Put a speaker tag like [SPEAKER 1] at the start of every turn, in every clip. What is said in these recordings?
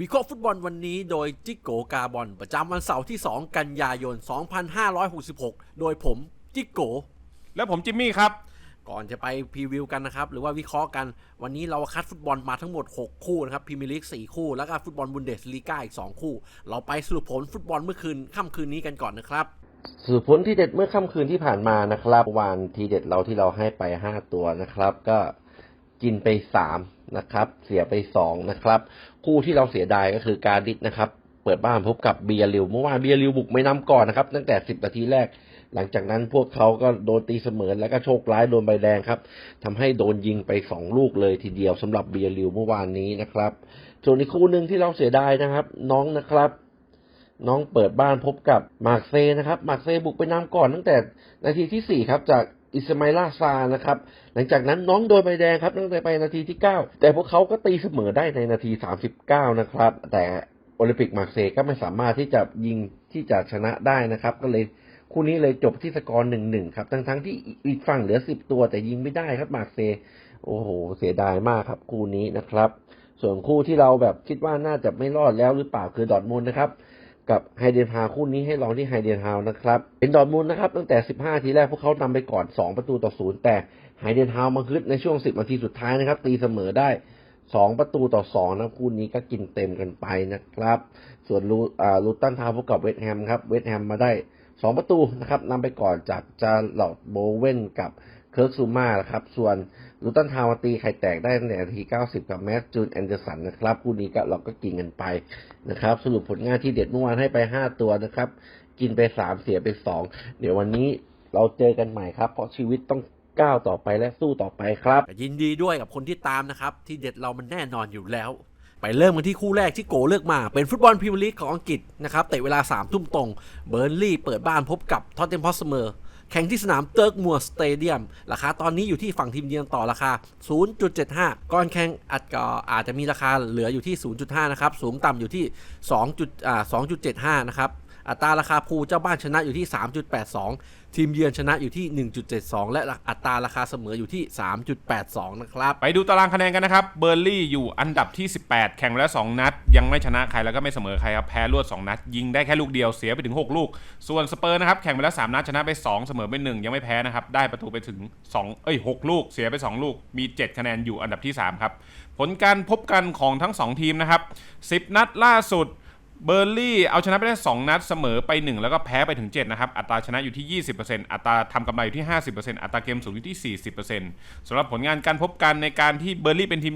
[SPEAKER 1] วิเคราะห์ฟุตบอลวันนี้โดยจิกโกกาบอลประจำวันเสาร์ที่ 2 กันยายน 2566 โดยผมจิกโก
[SPEAKER 2] แล้วผมจิมมี่ครับ
[SPEAKER 1] ก่อนจะไปพรีวิวกันนะครับ หรือว่าวิเคราะห์กันวันนี้เราคัดฟุตบอลมาทั้งหมด 6 คู่นะครับพรีเมียร์ลีก4คู่ แล้วก็ฟุตบอลบุนเดสลีกาอีก 2 คู่ เราไปสรุปผลฟุตบอลเมื่อคืนค่ำคืนนี้กันก่อนนะครับ
[SPEAKER 3] สรุปผลที่เด็ดเมื่อค่ำคืนที่ผ่านมานะครับ วันทีเด็ดเราที่เราให้ไป 5 ตัวนะครับ ก็กินไป 3 นะครับ เสียไป2นะครับ คู่ที่เราเสียดายก็คือการดิสนะครับ เปิดบ้านพบกับเบียริวเมื่อวานเบียริวบุกไม่นำก่อนนะครับ ตั้งแต่10นาทีแรก หลังจากนั้นพวกเขาก็โดนตีเสมอแล้วก็โชคร้ายโดนใบแดงครับทำให้โดนยิงไป2ลูกเลยทีเดียวสำหรับเบียริวเมื่อวานนี้นะครับ ส่วนอีกคู่หนึ่งที่เราเสียดายนะครับ น้องนะครับน้องเปิดบ้านพบกับมาร์เซนะครับ มาร์เซบุกไปนำก่อนตั้งแต่นาทีที่4ครับ จาก อิสมาอิลาซานะครับ หลังจากนั้นน้องโดนใบแดงครับตั้งแต่ไปนาทีที่ 9 แต่พวกเขาก็ตีเสมอได้ในนาที 39 นะครับ แต่โอลิมปิกมาร์กเซย์ก็ไม่สามารถที่จะยิงที่จะชนะได้นะครับ ก็เลยคู่นี้เลยจบที่สกอร์1-1ครับ ทั้งทั้งๆที่อีกฝั่งเหลือ10ตัวแต่ยิงไม่ได้ครับมาร์กเซย์โอ้โห เสียดายมากครับ คู่นี้นะครับ ส่วนคู่ที่เราแบบคิดว่าน่าจะไม่รอดแล้วหรือเปล่าคือดอทมุนนะครับ กับไฮเดนฮาวคู่นี้ให้ลองที่ไฮเดนฮาวนะครับ เป็นดอร์ทมุนด์นะครับ ตั้งแต่ 15 ทีแรกพวกเขานำไปก่อน 2 ประตูต่อศูนย์แต่ไฮเดนฮาวมาฮึดในช่วง 10 นาทีสุดท้ายนะครับ ตีเสมอได้ 2 ประตูต่อ2นะคู่นี้ก็กินเต็มกันไปนะครับ ส่วนลูอ่าลูตันทาวพบกับเวสต์แฮมครับเวสต์แฮมมาได้ 2 ประตูนะครับนำไปก่อนจากจาหลอดโบเวนกับเคิร์กซูมานะครับ ส่วนลูตันทาวมาตีไข่แตกได้ตั้งแต่นาที 90 กับแมสจูนแอนเดอร์สันนะครับ คู่นี้ก็เราก็กินกันไป นะครับ สรุปผลงานที่เด็ดเมื่อวานให้ไป5ตัวนะครับ กินไป3เสียไป2เดี๋ยววันนี้เราเจอกันใหม่ครับ เพราะชีวิตต้องก้าวต่อไปและสู้ต่อไปครับ
[SPEAKER 1] ยินดีด้วยกับคนที่ตามนะครับ ที่เด็ดเรามันแน่นอนอยู่แล้ว ไปเริ่มกันที่คู่แรกที่โกเลือกมา เป็นฟุตบอลพรีเมียร์ลีกของอังกฤษนะครับเตะเวลา3ามทุ่มตรง เบอร์นลี่เปิดบ้านพบกับท็อตเทนพอสเมอร์ แข่งที่สนามเติร์กมัวสเตเดียมราคาตอนนี้อยู่ที่ฝั่งทีมเยือนต่อราคา 0.75 ก่อนแข่งอาจก็อาจจะมีราคาเหลืออยู่ที่ 0.5 นะครับ สูงต่ำอยู่ที่2.2.75 นะครับ อัตราราคาภูเจ้าบ้านชนะอยู่ที่ 3.82 ทีมเยือนชนะอยู่ที่ 1.72 และอัตราราคาเสมออยู่ที่ 3.82 นะครับ
[SPEAKER 2] ไปดูตารางคะแนนกันนะครับ เบอร์ลี่อยู่อันดับที่ 18 แข่งไปแล้ว 2 นัด ยังไม่ชนะใครแล้วก็ไม่เสมอใครครับ แพ้รวด 2 นัด ยิงได้แค่ลูกเดียวเสียไปถึง 6 ลูก ส่วนสเปอร์นะครับแข่งไปแล้ว 3 นัดชนะไป 2 เสมอไป1ยังไม่แพ้นะครับได้ประตูไปถึง 2 เอ้ย 6 ลูก เสียไป 2 ลูก มี 7 คะแนนอยู่อันดับที่ 3 ครับ ผลการพบกันของทั้ง 2 ทีมนะครับ 10 นัดล่าสุด เบอร์ลี่เอาชนะไปได้ 2 นัดเสมอไป 1 แล้วก็แพ้ไปถึง 7 นะครับ อัตราชนะอยู่ที่ 20%อัตราทำกำไรอยู่ที่ 50%อัตราเกมสูงอยู่ที่ 40%สำหรับผลงานการพบกันในการที่เบอร์ลี่เป็นทีม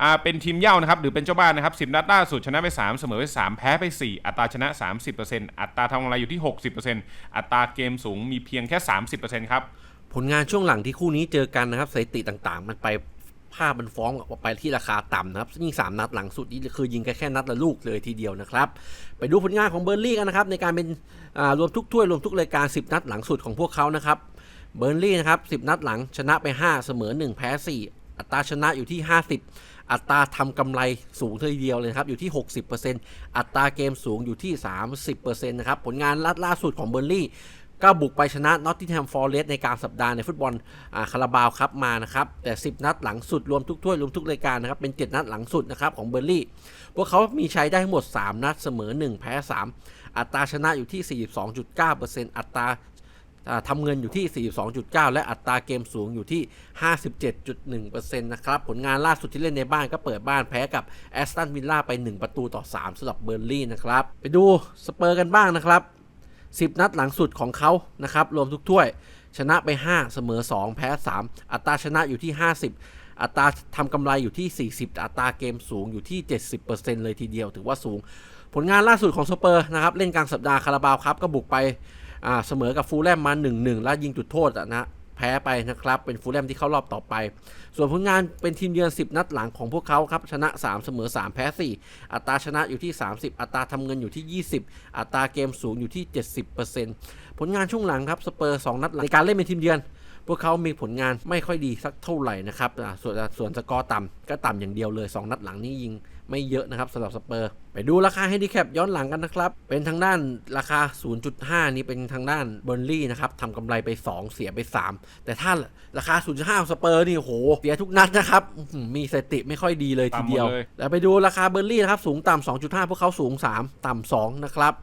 [SPEAKER 2] อ่าเป็นทีมเย่านะครับ หรือเป็นเจ้าบ้านนะครับ 10 นัดล่าสุดชนะไป 3 เสมอไป 3 แพ้ไป 4 อัตราชนะ 30%อัตราทำกำไรอยู่ที่ 60%อัตราเกมสูงมีเพียงแค่ 30%ครับ
[SPEAKER 1] ผลงานช่วงหลังที่คู่นี้เจอกันนะครับสถิติต่างๆ มันไป ภาพมันฟ้องออกไปที่ราคาต่ำนะครับยิง3 นัดหลังสุดนี่คือยิงแค่แค่นัดละลูกเลยทีเดียวนะครับ ไปดูผลงานของเบอร์ลี่กันนะครับในการเป็นรวมทุกถ้วยรวมทุกรายการ 10 นัดหลังสุดของพวกเขานะครับเบอร์ลี่นะครับ10 นัดหลังชนะไป 5 เสมอ 1 แพ้ 4 อัตราชนะอยู่ที่ 50 อัตราทำกำไรสูงทีเดียวเลยครับอยู่ที่ 60%อัตราเกมสูงอยู่ที่ 30%นะครับผลงานล่าล่าสุดของเบอร์ลี่ ก็บุกไปชนะนอตติงแฮมฟอร์เรสในกลารสัปดาห์ในฟุตบอลคาราบาวครับมานะครับ แต่ 10 นัดหลังสุดรวมทุกถ้วยรวมทุกรายการนะครับ เป็น 7 นัดหลังสุดนะครับของเบอร์ลี่ พวกเขามีใช้ได้ทั้งหมด 3 นัดเสมอ 1 แพ้ 3 อัตราชนะอยู่ที่ 42.9%อัตราอ่าทำเงินอยู่ที่ 42.9 และอัตราเกมสูงอยู่ที่ 57.1%นะครับ ผลงานล่าสุดที่เล่นในบ้านก็เปิดบ้านแพ้กับแอสตันวิลล่าไป 1 ประตูต่อ 3สำหรับเบอร์ลี่นะครับ ไปดูสเปอร์กันบ้างนะครับ 10 นัดหลังสุดของเขานะครับรวมทุกถ้วย ชนะไป 5 เสมอ 2 แพ้ 3 อัตราชนะอยู่ที่ 50 อัตราทำกำไรอยู่ที่ 40 อัตราเกมสูงอยู่ที่ 70%เลยทีเดียวถือว่าสูง ผลงานล่าสุดของสเปอร์นะครับเล่นกลางสัปดาห์คาราบาวครับก็บุกไปเสมอกับฟูลแลมมา 1-1 แล้วยิงจุดโทษอะนะ แพ้ไปนะครับ เป็นฟูลแลมที่เข้ารอบต่อไป ส่วนผลงานเป็นทีมเยือน 10 นัดหลังของพวกเขาครับ ชนะ 3 เสมอ 3 แพ้ 4 อัตราชนะอยู่ที่ 30 อัตราทำเงินอยู่ที่ 20 อัตราเกมสูงอยู่ที่ 70%ผลงานช่วงหลังครับสเปอร์2นัดหลังในการเล่นเป็นทีมเยือน พวกเขามีผลงานไม่ค่อยดีสักเท่าไหร่นะครับอ่าส่วนส่วนสกอร์ต่ำก็ต่ำอย่างเดียวเลย 2 นัดหลังนี้ยิงไม่เยอะนะครับสำหรับสเปอร์ ไปดูราคาให้ดีแคปย้อนหลังกันนะครับ เป็นทางด้านราคา 0.5 นี่เป็นทางด้านเบอร์ลี่นะครับทำกำไรไป 2 เสียไป 3 แต่ถ้าราคา 0.5ของสเปอร์นี่โห เสียทุกนัดนะครับอื้อหือมีสถิติไม่ค่อยดีเลยทีเดียว
[SPEAKER 2] ต่ำหมดเลย
[SPEAKER 1] แล้วไปดูราคาเบอร์ลี่นะครับ สูงต่ำ2.5 พวกเขาสูง 3 ต่ำ2นะครับ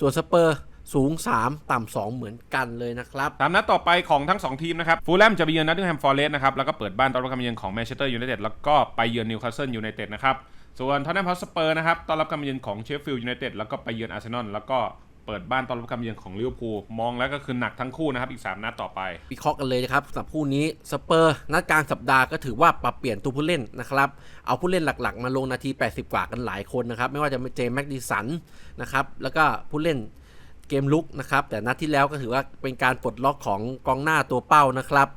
[SPEAKER 1] ส่วนสเปอร์ สูง 3 ต่ำ2เหมือนกันเลยนะครับ
[SPEAKER 2] ตามนัดต่อไปของทั้ง 2 ทีมนะครับฟูลแลมจะไปเยือนนัตติงแฮมฟอร์เรสต์นะครับ แล้วก็เปิดบ้านต้อนรับการมาเยือนของแมนเชสเตอร์ยูไนเต็ดแล้วก็ไปเยือนนิวคาสเซิลยูไนเต็ดนะครับ ส่วนทอนแนมฮอสเปอร์นะครับต้อนรับการมาเยือนของเชฟฟิลด์ยูไนเต็ดแล้วก็ไปเยือนอาร์เซนอลแล้วก็เปิดบ้านต้อนรับการมาเยือนของลิเวอร์พูลมองแล้วก็คือหนักทั้งคู่นะครับอีก 3 นัดต่อไป
[SPEAKER 1] วิเคราะห์กันเลยนะครับสำหรับคู่นี้สเปอร์นัดกลางสัปดาห์ก็ถือว่าปรับเปลี่ยนตัวผู้เล่นนะครับเอาผู้เล่นหลักๆ มาลงนาที 80 กว่ากันหลายคนนะครับไม่ว่าจะเป็นเจมส์แม็กดิสันนะครับแล้วก็ผู้เล่น เกมลุกนะครับ แต่นัดที่แล้วก็ถือว่าเป็นการปลดล็อกของกองหน้าตัวเป้านะครับ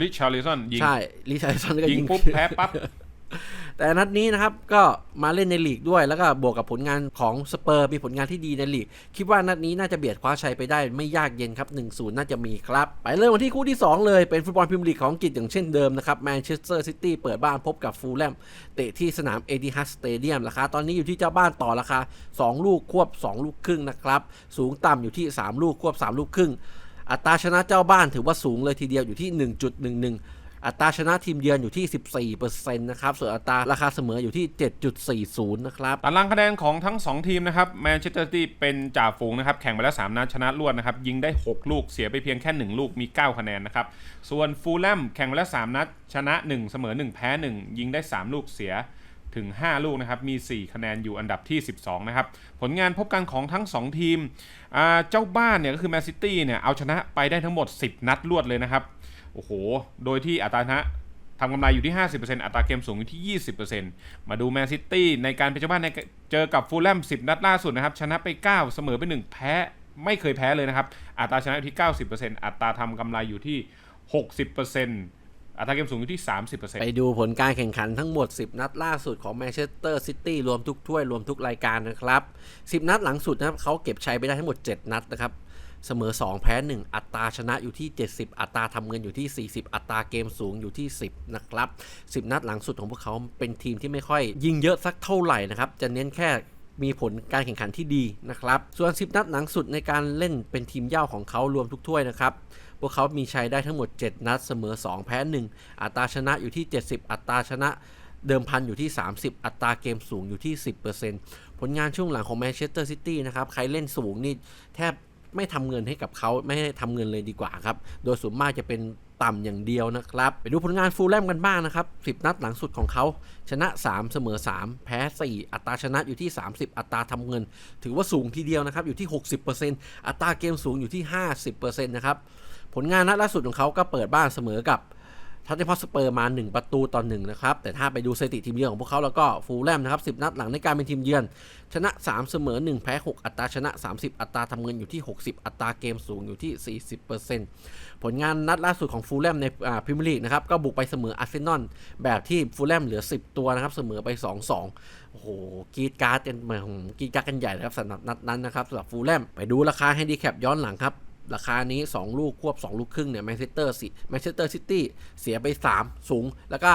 [SPEAKER 2] ลิชาร์ลิสันยิง
[SPEAKER 1] ใช่ ลิชาร์สันก็
[SPEAKER 2] ยิง
[SPEAKER 1] ยิง
[SPEAKER 2] ปุ๊บแพ้ปั๊บ
[SPEAKER 1] แต่นัดนี้นะครับก็มาเล่นในลีกด้วย แล้วก็บวกกับผลงานของสเปอร์มีผลงานที่ดีในลีก คิดว่านัดนี้น่าจะเบียดคว้าชัยไปได้ไม่ยากเย็นครับ1-0 น่าจะมีครับ ไปเริ่มวันที่คู่ที่ 2 เลยเป็นฟุตบอลพรีเมียร์ลีกของอังกฤษอย่างเช่นเดิมนะครับแมนเชสเตอร์ซิตี้เปิดบ้านพบกับฟูลแลมเตะที่สนามเอดิฮัสสเตเดียมราคาตอนนี้อยู่ที่เจ้าบ้านต่อราคา 2 ลูกควบ 2 ลูกครึ่งนะครับสูงต่ำอยู่ที่ 3 ลูกควบ 3 ลูกครึ่งอัตราชนะเจ้าบ้านถือว่าสูงเลยทีเดียวอยู่ที่ 1.11 อัตราชนะทีมเยือนอยู่ที่ 14%นะครับ ส่วนอัตราราคาเสมออยู่ที่ 7.40 นะครับ
[SPEAKER 2] ตารางคะแนนของทั้ง 2 ทีมนะครับ แมนเชสเตอร์ซิตี้เป็นจ่าฝูงนะครับ แข่งไปแล้ว 3 นัดชนะรวดนะครับ ยิงได้ 6 ลูก เสียไปเพียงแค่ 1 ลูก มี 9 คะแนนนะครับ ส่วนฟูลแลมแข่งไปแล้ว 3 นัด ชนะ 1 เสมอ 1 แพ้ 1 ยิงได้ 3 ลูก เสียถึง 5 ลูกนะครับ มี 4 คะแนนอยู่อันดับที่ 12 นะครับ ผลงานพบกันของทั้ง 2 ทีม เจ้าบ้านเนี่ยก็คือแมนซิตี้เนี่ย เอาชนะไปได้ทั้งหมด 10 นัดรวดเลยนะครับ โอ้โห โดยที่อัตราชนะทำกำไรอยู่ที่ 50%อัตราเกมสูงอยู่ที่ 20%มาดูแมนซิตี้ในการเป็นเจ้าบ้านในเจอกับฟูลแลม 10 นัดล่าสุดนะครับ ชนะไป 9 เสมอไป 1 แพ้ไม่เคยแพ้เลยนะครับ อัตราชนะอยู่ที่ 90%อัตราทำกำไรอยู่ที่ 60%อัตราเกมสูงอยู่ที่ 30%
[SPEAKER 1] ไปดูผลการแข่งขันทั้งหมด 10 นัดล่าสุดของแมนเชสเตอร์ซิตี้รวมทุกถ้วยรวมทุกรายการนะครับ 10 นัดหลังสุดนะครับเขาเก็บชัยไปได้ทั้งหมด 7 นัดนะครับ เสมอ 2 แพ้ 1 อัตราชนะอยู่ที่ 70 อัตราทำเงินอยู่ที่ 40 อัตราเกมสูงอยู่ที่ 10 นะครับ 10 นัดหลังสุดของพวกเขาเป็นทีมที่ไม่ค่อย ยิงเยอะสักเท่าไหร่นะครับ จะเน้นแค่มีผลการแข่งขันที่ดีนะครับ ส่วน 10 นัดหลังสุดในการเล่นเป็นทีมเย่าของเขารวมทุกถ้วยนะครับ พวกเขามีชัยได้ทั้งหมด 7 นัดเสมอ 2 แพ้ 1 อัตราชนะอยู่ที่ 70 อัตราชนะเดิมพันอยู่ที่ 30 อัตราเกมสูงอยู่ที่ 10%ผลงานช่วงหลังของแมนเชสเตอร์ซิตี้นะครับ ใครเล่นสูงนี่แทบ ไม่ทำเงินให้กับเขาไม่ให้ทำเงินเลยดีกว่าครับ โดยส่วนมากจะเป็นต่ำอย่างเดียวนะครับ ไปดูผลงานฟูลแลมกันบ้างนะครับ 10 นัดหลังสุดของเขา ชนะ 3 เสมอ 3 แพ้ 4 อัตราชนะอยู่ที่ 30 อัตราทำเงิน ถือว่าสูงทีเดียวนะครับ อยู่ที่ 60%อัตราเกมสูงอยู่ที่ 50%นะครับ ผลงานนัดล่าสุดของเขาก็เปิดบ้านเสมอกับ ทัตเทนพอสเปอร์มา 1 ประตูต่อ1นะครับ แต่ถ้าไปดูสถิติทีมเยือนของพวกเขาแล้วก็ฟูลแลมนะครับ10 นัดหลังในการเป็นทีมเยือน ชนะ 3 เสมอ 1 แพ้ 6 อัตราชนะ 30 อัตราทำเงินอยู่ที่ 60 อัตราเกมสูงอยู่ที่ 40%ผลงานนัดล่าสุดของฟูลแลมในพรีเมียร์ลีกนะครับก็บุกไปเสมออาร์เซนอลแบบที่ฟูลแลมเหลือ 10 ตัวนะครับเสมอไป 2-2 โอ้โหกีดการ์ดกันเหมือนกีดการ์ดกันใหญ่นะครับสำหรับนัดนั้นนะครับสำหรับฟูลแลมไปดูราคาให้ดีแคปย้อนหลังครับ ราคานี้ 2 ลูกควบ 2 ลูกครึ่งเนี่ยแมนเชสเตอร์สิแมนเชสเตอร์ซิตี้เสียไป 3 สูง แล้วก็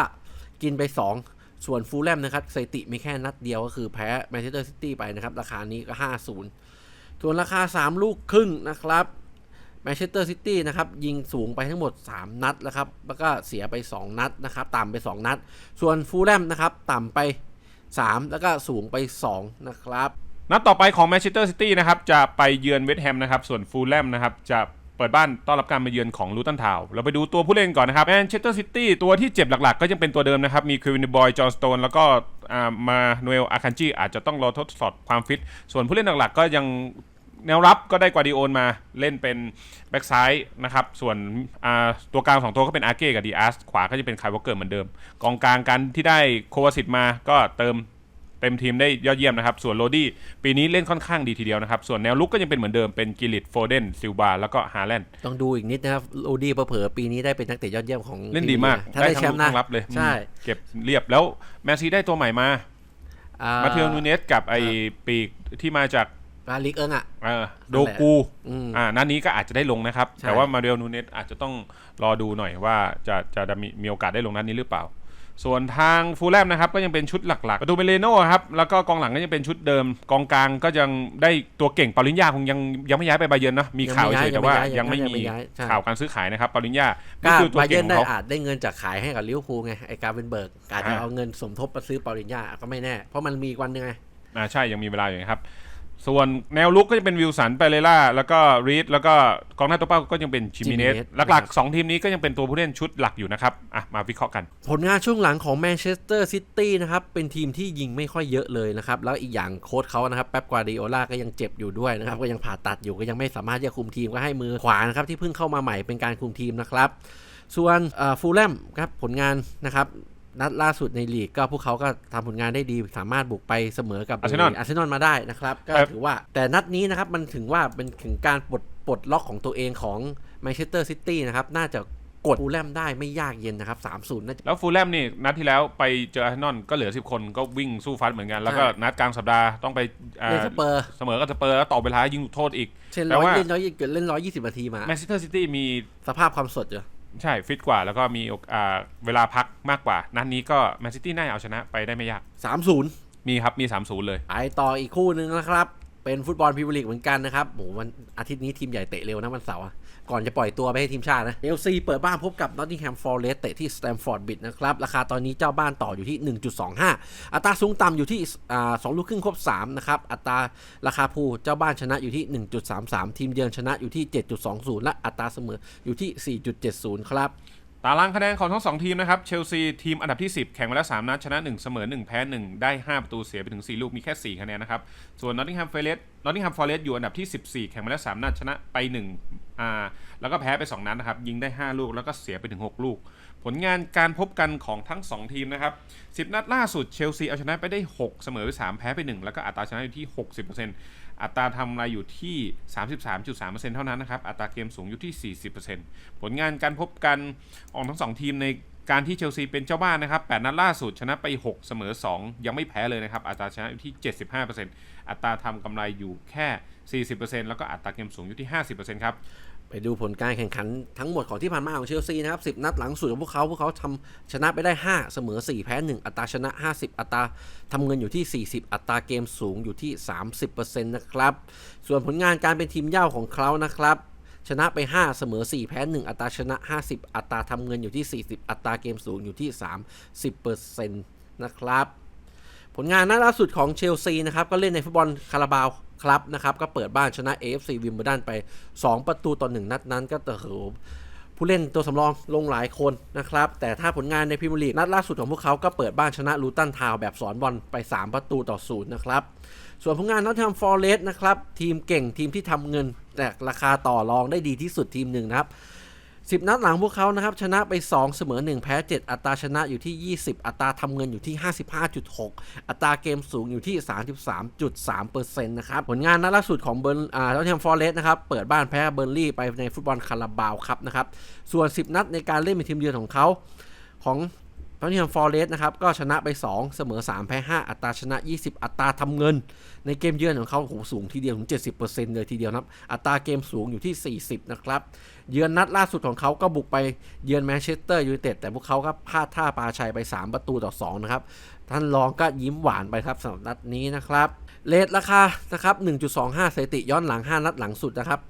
[SPEAKER 1] กินไป 2 ส่วนฟูลแลมนะครับสถิติมีแค่นัดเดียวก็คือแพ้แมนเชสเตอร์ซิตี้ไปนะครับราคานี้ก็ 5-0 ส่วนราคา 3 ลูกครึ่งนะครับแมนเชสเตอร์ซิตี้นะครับยิงสูงไปทั้งหมด 3 นัดแล้วครับแล้วก็เสียไป 2 นัดนะครับต่ำไป 2 นัด ส่วนฟูลแลมนะครับต่ำไป 3 แล้วก็สูงไป 2 นะครับ
[SPEAKER 2] นัดต่อไปของแมนเชสเตอร์ซิตี้นะครับจะไปเยือนเวสต์แฮมนะครับส่วนฟูลแลมนะครับจะเปิดบ้านต้อนรับการมาเยือนของลูตันทาวเราไปดูตัวผู้เล่นก่อนนะครับแมนเชสเตอร์ซิตี้ตัวที่เจ็บหลักๆ ก็ยังเป็นตัวเดิมนะครับมีควินบอยจอห์นสโตนแล้วก็มาโนเอลอาคันจีอาจจะต้องรอทดสอบความฟิต ส่วนผู้เล่นหลักๆ ก็ยังแนวรับก็ได้กวาดิโอนมาเล่นเป็นแบ็กซ้ายนะครับ ส่วนตัวกลางสองตัวก็เป็นอาร์เก้กับดีอาร์สขวาก็จะเป็นไคายวอลเกอร์เหมือนเดิม กองกลางการที่ได้โควาสิตมาก็เติม เต็มทีมได้ยอดเยี่ยมนะครับ ส่วนโรดี้ปีนี้เล่นค่อนข้างดีทีเดียวนะครับ ส่วนแนวลุกก็ยังเป็นเหมือนเดิมเป็นกิลิตโฟเดนซิลบาแล้วก็ฮาแลนด์
[SPEAKER 1] ต้องดูอีกนิดนะครับโอดี้เผลอๆปีนี้ได้เป็นนักเตะยอดเยี่ยมของ
[SPEAKER 2] เล่นดีมาก
[SPEAKER 1] ถ้าได้
[SPEAKER 2] ทั้
[SPEAKER 1] แช
[SPEAKER 2] ง
[SPEAKER 1] ม
[SPEAKER 2] ลุ
[SPEAKER 1] ป์
[SPEAKER 2] ก
[SPEAKER 1] นะ
[SPEAKER 2] ทั้งรับเลย
[SPEAKER 1] ใช่
[SPEAKER 2] อืมเก็บเรียบแล้วแมนซีได้ตัวใหม่มา
[SPEAKER 1] อ่
[SPEAKER 2] มาเทลนูเนสกับไอปีกที่มาจาก
[SPEAKER 1] กาลิกเอิงอะ
[SPEAKER 2] เอ่อโดกู
[SPEAKER 1] อืม
[SPEAKER 2] อ่านัดนี้ก็อาจจะได้ลงนะครับ
[SPEAKER 1] ใช่
[SPEAKER 2] แต่ว่ามาเรลนูเนสอาจจะต้องรอดูหน่อยว่าจะจะมีมีโอกาสได้ลงนัดนี้หรือเปล่า ส่วนทางฟูลแลมนะครับก็ยังเป็นชุดหลักๆประตูเมเลโน่ครับแล้วก็กองหลังก็ยังเป็นชุดเดิม กองกลางก็ยังได้ตัวเก่งปาลินยาคงยังยังไม่ย้ายไปบาเยิร์นเนะมีข่าว
[SPEAKER 1] ยังไม่ย้าย
[SPEAKER 2] เฉยๆแต่ว่า
[SPEAKER 1] ยั
[SPEAKER 2] ยัง
[SPEAKER 1] งไม่
[SPEAKER 2] ไม่
[SPEAKER 1] ย้าย
[SPEAKER 2] มี
[SPEAKER 1] ยังไม่ย้ายใช่
[SPEAKER 2] ข่าวการซื้อขายนะครับปาลินยา
[SPEAKER 1] ก็
[SPEAKER 2] นี่คือตัว
[SPEAKER 1] บา
[SPEAKER 2] เก่
[SPEAKER 1] เยิ
[SPEAKER 2] ง
[SPEAKER 1] ร์น
[SPEAKER 2] ของ
[SPEAKER 1] ได้
[SPEAKER 2] เขา
[SPEAKER 1] อาจได้เงินจากขายให้กับลิเวอร์พูลไงไอ้การเป็นเบิร์กอาจจะ
[SPEAKER 2] อ่า
[SPEAKER 1] เอาเงินสมทบมาซื้อปาริญญาก็ไม่แน่ เพราะมันมีอีกวันหนึงไง
[SPEAKER 2] อ่าใช่ยังมีเวลาอยู่นะครับ ส่วนแนวลุกก็จะเป็นวิลสัน ไปเลล่า แล้วก็รีดแล้วก็กองหน้าตัวเป้าก็ยังเป็นชิมิเนส
[SPEAKER 1] Jimenez
[SPEAKER 2] หลักๆ 2 ทีมนี้ก็ยังเป็นตัวผู้เล่นชุดหลักอยู่นะครับ อะ มาวิเคราะห์กัน
[SPEAKER 1] ผลงานช่วงหลังของแมนเชสเตอร์ซิตี้นะครับ เป็นทีมที่ยิงไม่ค่อยเยอะเลยนะครับ แล้วอีกอย่างโค้ชเขานะครับ แป๊บกวาร์ดิโอลาก็ยังเจ็บอยู่ด้วยนะครับ ก็ยังผ่าตัดอยู่ก็ยังไม่สามารถที่จะคุมทีมก็ให้มือขวานะครับที่เพิ่งเข้ามาใหม่เป็นการคุมทีมนะครับ ส่วนฟูลแลมครับผลงานนะครับ นัดล่าสุดในลีกก็พวกเขาก็ทำผลงานได้ดีสามารถบุกไปเสมอกับ
[SPEAKER 2] Arsenal
[SPEAKER 1] อาร์เซนอลมาได้นะครับก็
[SPEAKER 2] ครับ
[SPEAKER 1] ถือว่าแต่นัดนี้นะครับมันถึงว่าเป็นถึงการปลดปลดล็อกของตัวเองของแมนเชสเตอร์ซิตี้นะครับน่าจะกดฟูลแลมได้ไม่ยากเย็นนะครับ 3-0น่าจะ
[SPEAKER 2] แล้วฟูลแลมนี่นัดที่แล้วไปเจออาร์เซนอลก็เหลือ 10 คนก็วิ่งสู้ฟัดเหมือนกัน แล้วก็
[SPEAKER 1] ใช่
[SPEAKER 2] นัดกลางสัปดาห์ต้องไปอ่า
[SPEAKER 1] เล่นสเปอร์
[SPEAKER 2] เสมอกับสเปอร์แล้วต่อเวลายิงจุดโทษอีก
[SPEAKER 1] เช่น
[SPEAKER 2] แปล
[SPEAKER 1] ร้อย
[SPEAKER 2] ว่า
[SPEAKER 1] เล่นร้อยเกิดเล่นร้อยยี่สิบนาทีมา
[SPEAKER 2] แมนเชสเตอร์ซิตี้มี
[SPEAKER 1] สภาพความสดอยู่
[SPEAKER 2] ใช่ฟิตกว่าแล้วก็มีโอกอ่าเวลาพักมากกว่า นัดนี้ก็แมนซิตี้น่าจะเอาชนะไปได้ไม่ยาก
[SPEAKER 1] สามศูนย์
[SPEAKER 2] มีครับมี 3-0 เลย
[SPEAKER 1] ไปต่ออีกคู่หนึ่งนะครับ เป็นฟุตบอลพรีเมียร์ลีกเหมือนกันนะครับโหวันอาทิตย์นี้ทีมใหญ่เตะเร็วนะวันเสาร์ก่อนจะปล่อยตัวไปให้ทีมชาตินะเอลซีเปิดบ้านพบกับนอตติงแฮมฟอร์เรสเตะที่สแตมฟอร์ดบิดนะครับ ราคาตอนนี้เจ้าบ้านต่ออยู่ที่ 1.25 อัตราสูงต่ำอยู่ที่สองลูกครึ่งครบ 3 นะครับ อัตราราคาภูเจ้าบ้านชนะอยู่ที่ 1.33 ทีมเยือนชนะอยู่ที่ 7.20 และอัตราเสมออยู่ที่ 4.70 ครับ
[SPEAKER 2] ตารางคะแนนของทั้ง2ทีมนะครับ เชลซีทีมอันดับที่ 10 แข่งมาแล้ว 3 นัด ชนะ 1 เสมอ 1 แพ้ 1 ได้ 5 ประตูเสียไปถึง 4 ลูกมีแค่ 4 คะแนนนะครับ ส่วน Nottingham Forest Nottingham Forest อยู่อันดับที่ 14 แข่งมาแล้ว 3 นัด ชนะไป1อ่าแล้วก็แพ้ไป 2 นัดนะครับ ยิงได้ 5 ลูกแล้วก็เสียไปถึง 6 ลูก ผลงานการพบกันของทั้ง 2 ทีมนะครับ 10 นัดล่าสุดเชลซีเอาชนะไปได้ 6 เสมอไป3แพ้ไป 1 แล้วก็อัตราชนะอยู่ที่ 60% อัตราทำรายอยู่ที่ 33.3%เท่านั้นนะครับ อัตราเกมสูงอยู่ที่ 40%ผลงานการพบกันของทั้ง 2 ทีมในการที่เชลซีเป็นเจ้าบ้านนะครับ 8 นัดล่าสุดชนะไป 6 เสมอ 2 ยังไม่แพ้เลยนะครับ อัตราชนะอยู่ที่ 75%อัตราทำกำไรอยู่แค่ 40%แล้วก็อัตราเกมสูงอยู่ที่ 50%ครับ
[SPEAKER 1] ไปดูผลการแข่งขันทั้งหมดของที่ผ่านมาของเชลซีนะครับ 10 นัดหลังสุดของพวกเขา พวกเขาทำชนะไปได้ 5 เสมอ 4 แพ้ 1 อัตราชนะ 50 อัตราทำเงินอยู่ที่ 40 อัตราเกมสูงอยู่ที่ 30%นะครับ ส่วนผลงานการเป็นทีมเย่าของเขานะครับ ชนะไป 5 เสมอ 4 แพ้ 1 อัตราชนะ 50 อัตราทำเงินอยู่ที่ 40 อัตราเกมสูงอยู่ที่ 30%นะครับ ผลงานนัดล่าสุดของเชลซีนะครับก็เล่นในฟุตบอลคาราบาว ครับนะครับก็เปิดบ้านชนะ AFC วิมเบลดันไป 2 ประตูต่อ1นัดนั้นก็เตอโหผู้เล่นตัวสำรองลงหลายคนนะครับ แต่ถ้าผลงานในพรีเมียร์ลีกนัดล่าสุดของพวกเขาก็เปิดบ้านชนะลูตันทาวแบบสอนบอลไป 3 ประตูต่อศูนย์นะครับ ส่วนผลงานนอตแฮมฟอร์เรสต์นะครับ ทีมเก่งทีมที่ทำเงินแต่ราคาต่อรองได้ดีที่สุดทีมหนึ่งนะครับ 10 นัดหลังพวกเขานะครับชนะไป 2 เสมอ 1 แพ้ 7 อัตราชนะอยู่ที่ 20 อัตราทำเงินอยู่ที่ 55.6 อัตราเกมสูงอยู่ที่ 33.3%นะครับผลงานนัดล่าสุดของเบิร์นอ่าทอตแฮมฟอร์เรสต์นะครับเปิดบ้านแพ้เบอร์นลี่ไปในฟุตบอลคาราบาวครับนะครับส่วน 10 นัดในการเล่นเป็นทีมเยือนของเขาของ ทอตแฮมฟอร์เรสต์นะครับก็ชนะไป 2 เสมอ 3 แพ้ 5 อัตราชนะ 20 อัตราทำเงิน ในเกมเยือนของเขาโอ้โหสูงทีเดียวถึง 70%เลยทีเดียวนะครับ อัตราเกมสูงอยู่ที่ 40 นะครับ เยือนนัดล่าสุดของเขาก็บุกไปเยือนแมนเชสเตอร์ยูไนเต็ดแต่พวกเขาก็พลาดท่าปาชัยไป 3 ประตูต่อ 2 นะครับ ท่านรองก็ยิ้มหวานไปครับสำหรับนัดนี้นะครับเลทราคานะครับ1.25สถิติย้อนหลัง 5 นัดหลังสุดนะครับ